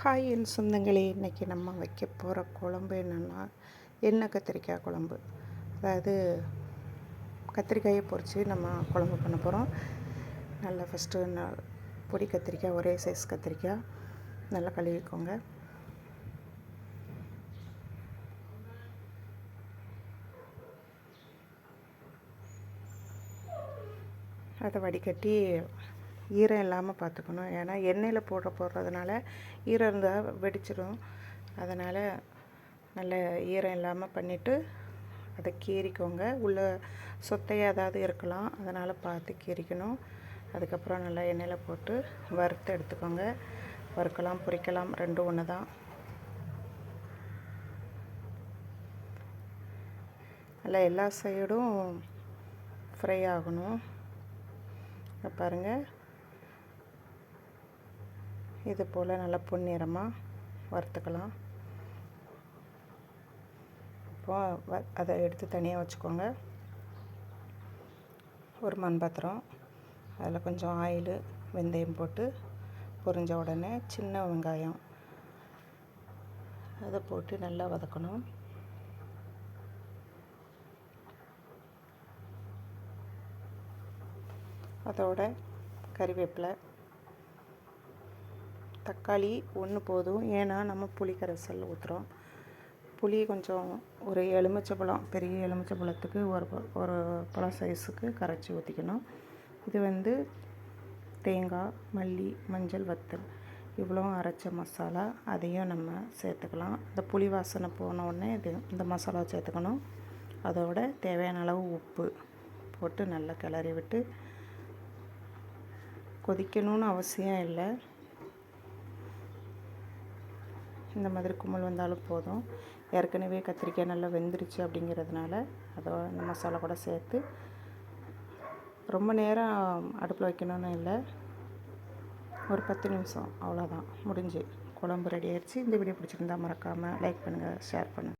Hi என் சொந்தங்களே இன்றைக்கி நம்ம வைக்க போகிற குழம்பு என்னென்னா எண்ணெய் கத்திரிக்காய் குழம்பு. அதாவது கத்திரிக்காயை பொரித்து நம்ம குழம்பு பண்ண போகிறோம் நல்லா ஃபஸ்ட்டு ந பொடி கத்திரிக்காய் ஒரே சைஸ் கத்திரிக்காய். நல்லா கழுவிக்கோங்க. அதை வடிகட்டி ஈரம் இல்லாமல் பார்த்துக்கணும் ஏன்னா எண்ணெயில் போட போடுறதுனால ஈரம் இருந்தால் வெடிச்சிடும் அதனால் நல்ல ஈரம் இல்லாமல் பண்ணிவிட்டு அதை கீறிக்கோங்க. உள்ளே சொத்தையாக ஏதாவது இருக்கலாம். அதனால் பார்த்து கீறிக்கணும். அதுக்கப்புறம் நல்லா எண்ணெயில் போட்டு வறுத்து எடுத்துக்கோங்க. வறுக்கலாம் பொரிக்கலாம் ரெண்டும் ஒன்று தான் நல்லா எல்லா சைடும் ஃப்ரை ஆகணும். பாருங்கள் இது போல் நல்லா பொன்னிறமாக வறுத்துக்கலாம். இப்போ அதை எடுத்து தனியாக வச்சுக்கோங்க. ஒரு மண் பாத்திரம் அதில் கொஞ்சம் ஆயில் வெந்தயம் போட்டு பொரிஞ்ச உடனே சின்ன வெங்காயம். அதை போட்டு நல்லா வதக்கணும். அதோட கறிவேப்பிலை தக்காளி ஒன்று போதும். ஏன்னா நம்ம புளி கரைசல் ஊற்றுறோம் புளி கொஞ்சம் ஒரு எலுமிச்சை பெரிய எலுமிச்சை பழத்துக்கு ஒரு ஒரு பழம் சைஸுக்கு கரைச்சி ஊற்றிக்கணும் இது வந்து தேங்காய் மல்லி மஞ்சள் வத்தல். இவ்வளோ அரைச்ச மசாலா அதையும் நம்ம சேர்த்துக்கலாம். இந்த புளி வாசனை போன உடனே இது இந்த மசாலா சேர்த்துக்கணும். அதோட தேவையான அளவு உப்பு போட்டு நல்லா கிளறி விட்டு கொதிக்கணும்னு அவசியம் இல்லை. இந்த மாதிரி கும்மல் வந்தாலும் போதும். ஏற்கனவே கத்திரிக்காய் நல்லா வெந்துருச்சு அப்படிங்கிறதுனால அதை இந்த மசாலா கூட சேர்த்து ரொம்ப நேரம் அடுப்பில் வைக்கணும்னு இல்லை. ஒரு பத்து நிமிஷம் அவ்வளோதான் முடிஞ்சு. குழம்பு ரெடி ஆயிடுச்சு இந்த வீடியோ பிடிச்சிருந்தா மறக்காமல் லைக் பண்ணுங்கள் ஷேர் பண்ணுங்கள்